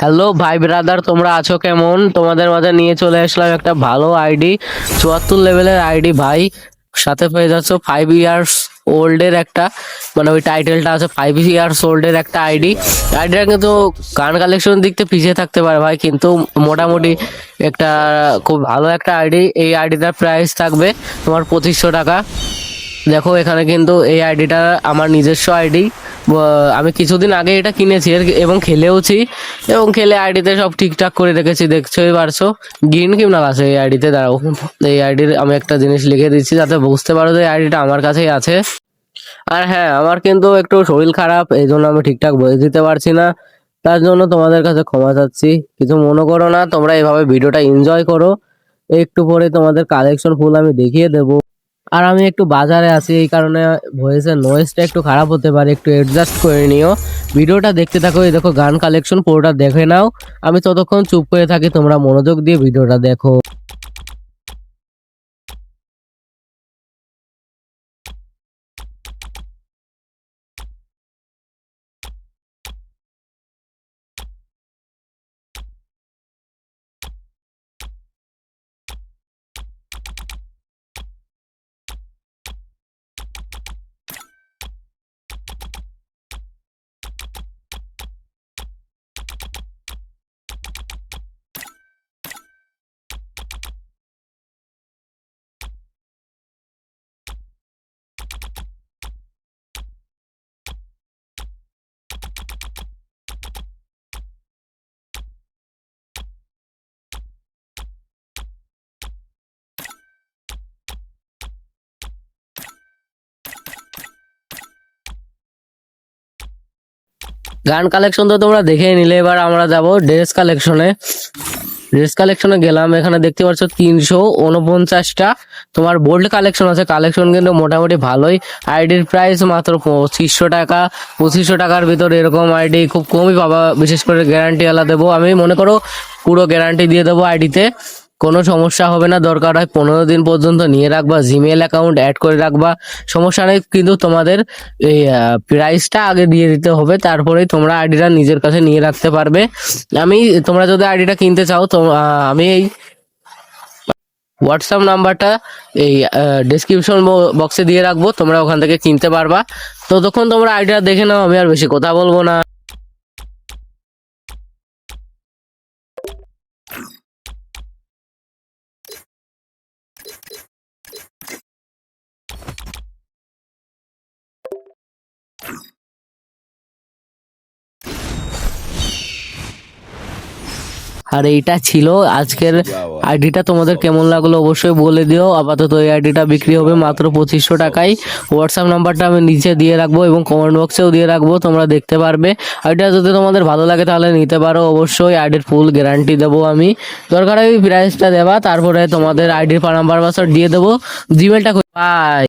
Hello ভাই brother তোমরা আছো কেমন? তোমাদের মাঝে নিয়ে চলে আসলাম একটা ভালো আইডি চুয়াত্তর লেভেলের আইডি ভাই। সাথে পেয়ে যাচ্ছ ফাইভ ইয়ার্স ওল্ডের একটা মানে ওই টাইটেলটা আছে ফাইভ ইয়ার্স ওল্ডের একটা আইডি আইডিটা কিন্তু গান কালেকশন দিক থেকে পিছিয়ে থাকতে পারে, ভাই, কিন্তু মোটামুটি একটা খুব ভালো একটা আইডি এই আইডিটার প্রাইস থাকবে তোমার পঁচিশশো টাকা। দেখো, এখানে কিন্তু এই আইডিটা আমার নিজস্ব আইডি আমি কিছুদিন আগে এটা কিনেছি এবং খেলেওছি, এবং খেলে আইডিতে সব ঠিকঠাক করে রেখেছি দেখছোই পারছ? গ্রিন কিমনাল আছে এই আইডিতে? দাঁড়াও, এই আইডির আমি একটা জিনিস লিখে দিচ্ছি যাতে বুঝতে পারো যে আইডিটা আমার কাছেই আছে। আর হ্যাঁ আমার কিন্তু একটু শরীর খারাপ, এই জন্য আমি ঠিকঠাক বলে দিতে পারছি না। তার জন্য তোমাদের কাছে ক্ষমা চাচ্ছি। কিছু মনে করো না, তোমরা এইভাবে ভিডিওটা এনজয় করো। একটু পরে তোমাদের কালেকশন ফুল আমি দেখিয়ে দেবো। আর আমি একটু বাজারে আছি, এই কারণে ভয়েসের নয়েজটা একটু খারাপ হতে পারে, একটু অ্যাডজাস্ট করে নিও। ভিডিওটা দেখতে থাকো, এই দেখো গান কালেকশন পুরোটা দেখে নাও। আমি ততক্ষণ চুপ করে থাকি, তোমরা মনোযোগ দিয়ে ভিডিওটা দেখো। গান কালেকশন তো তোমরা দেখে নিলে। এবার আমরা যাব ড্রেস কালেকশনে ড্রেস কালেকশনে গেলাম। এখানে দেখতে পাচ্ছ তিনশো উনপঞ্চাশটা। তোমার বোল্ড কালেকশন আছে। কালেকশন কিন্তু মোটামুটি ভালোই। আইডির প্রাইস মাত্র পঁচিশশো টাকা। পঁচিশশো টাকার ভিতরে এরকম আইডি খুব কমই পাবা। বিশেষ করে গ্যারান্টি আলা দেবো। আমি মনে করো পুরো গ্যারান্টি দিয়ে দেবো আইডিতে কোনো সমস্যা হবে না, দরকার হয় পনেরো দিন পর্যন্ত নিয়ে রাখবা জিমেল অ্যাকাউন্ট অ্যাড করে রাখবা। সমস্যা নেই, কিন্তু তোমাদের এই প্রাইসটা আগে দিয়ে দিতে হবে, তারপরেই তোমরা আইডিটা নিজের কাছে নিয়ে রাখতে পারবে। আমি, তোমরা যদি আইডিটা কিনতে চাও, তো আমি এই হোয়াটসঅ্যাপ নাম্বারটা এই ডিসক্রিপশন বক্সে দিয়ে রাখব, তোমরা ওখান থেকে কিনতে পারবা। ততক্ষণ তোমরা আইডিয়া দেখে নাও, আমি আর বেশি কথা বলব না। আর এইটা ছিল আজকের আইডিটা তোমাদের কেমন লাগল অবশ্যই বলে দিও। আপাতত এই আইডিটা বিক্রি হবে মাত্র পঁচিশশো টাকায়। হোয়াটসঅ্যাপ নাম্বারটা আমি নিচে দিয়ে রাখব এবং কমেন্ট বক্সেও দিয়ে রাখব তোমরা দেখতে পারবে। আইডিটা যদি তোমাদের ভালো লাগে তাহলে নিতে পারো। অবশ্যই আইডির ফুল গ্যারান্টি দেবো আমি। দরকার হয় প্রাইসটা দেবা তারপরে তোমাদের আইডির নাম্বার পাসওয়ার্ড দিয়ে দেবো। জিমেলটা বাই